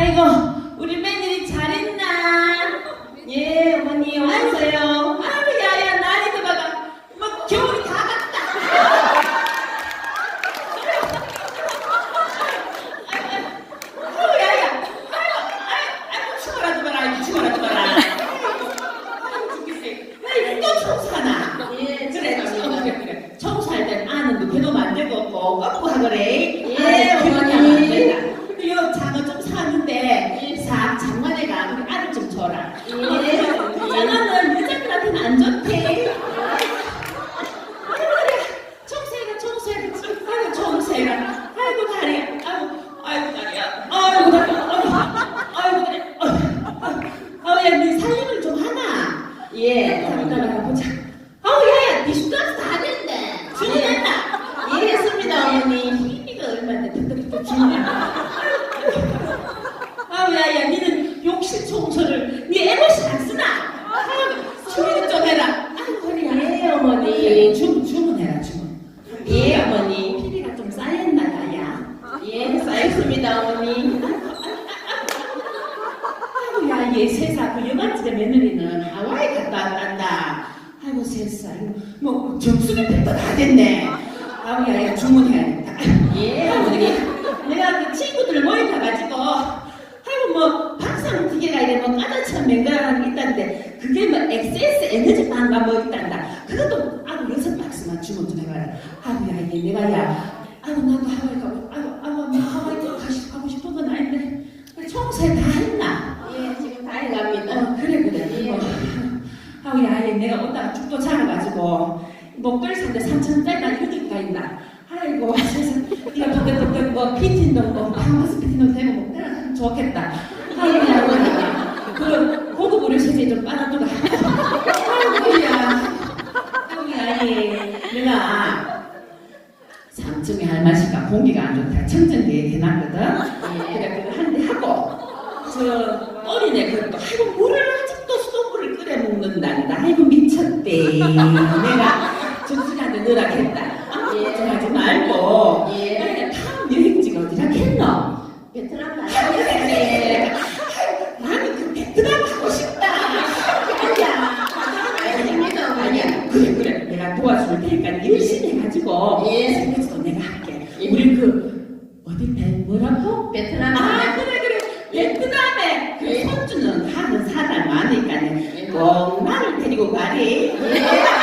아이고 우리 며느리 잘했나? 예 어머니 왔어요. 아이고 야야 날이 더봐가 뭐 겨울이 다 갔다. 아이고 야야 아이고 아이고 죽어라 죽어라 아이고 죽어라 죽어라. 아이고 죽겠네. 아이고 또 청소하나? 예, 그래 청소할 땐 아는 거 배도 만들고 없고 꺾고 하거래. 예, 어머니. 좀 줘라. 예. 장어는 여자들한테는 안 좋대. 아이고 그래 청소해라 청소해라. 아이고 청소해라. 아이고 다리야. 아이고 아이고 다리야. 아이고 다리야. 아이고 아이고 다리야. 아이고 야네 살림을 좀 하나? 예, 잠깐만 보자. 아우 야야 네 숟가락 다 됐네. 주문했나 예, 했습니다, 어머니. TV가 얼마인데 득득득 주문했나 아우 야야 청소를 네 에버시 안 쓰나? 주문 좀 해라. 아이고 허리야 예, 어머니. 주문 주문해라 주문. 예, 어머니. 피리가 좀 쌓였나 야야. 예, 쌓였습니다, 어머니. 아이고 야얘 세상 그 여관집의 며느리는 하와이 갔다 왔단다. 아이고 세상 뭐 정수리 팩도 다 됐네. 아이고 야야 주문해야겠다. 예, 어머니. 내가 그 친구들 모임 가가지고 아이고 뭐 XS 에너지 빵가 뭐 있단다. 그것도 아이고 여섯 박스만 주문 좀 해봐라. 아이고 야 이게 내가 야 아이고 나도 하와이 가고 아이고 나 하와이 또 가시, 가고 싶은 건 아닌데. 청소해 다 했나? 예, 지금 다 해갑니다. 어 그래 그래. 예. 어. 아이고 야얘 내가 오다가 죽도 자라가지고 목도리 산데 3천원짜리 이렇게 가 있나? 아이고 세상 네가 덕덕덕덕 뭐 피팅도 뭐 방바스 피팅도 되고 뭐 좋겠다. 아이고 야 어머니 그 고급 의료 세제 좀 빨아두라 아이고 야 아이고 내가 3층에 할머니가? 공기가 안 좋다. 청정기에 대놨거든? 예. 그래 그거 한대 하고 저 어린애 그것도 아이고 물을 아직도 수돗물을 끓여 먹는단다. 아이고 미쳤대. 내가 정수리한테 넣으라 했다 내가 도와줄 테니까 열심히 해가지고 예. 생각도 내가 할게 예. 우리 그 어디 배 뭐라고? 베트남 아. 그래 그래 베트남에 그 예. 손주는 하는 사람 많으니까 예. 꼭 나를 데리고 가리 예.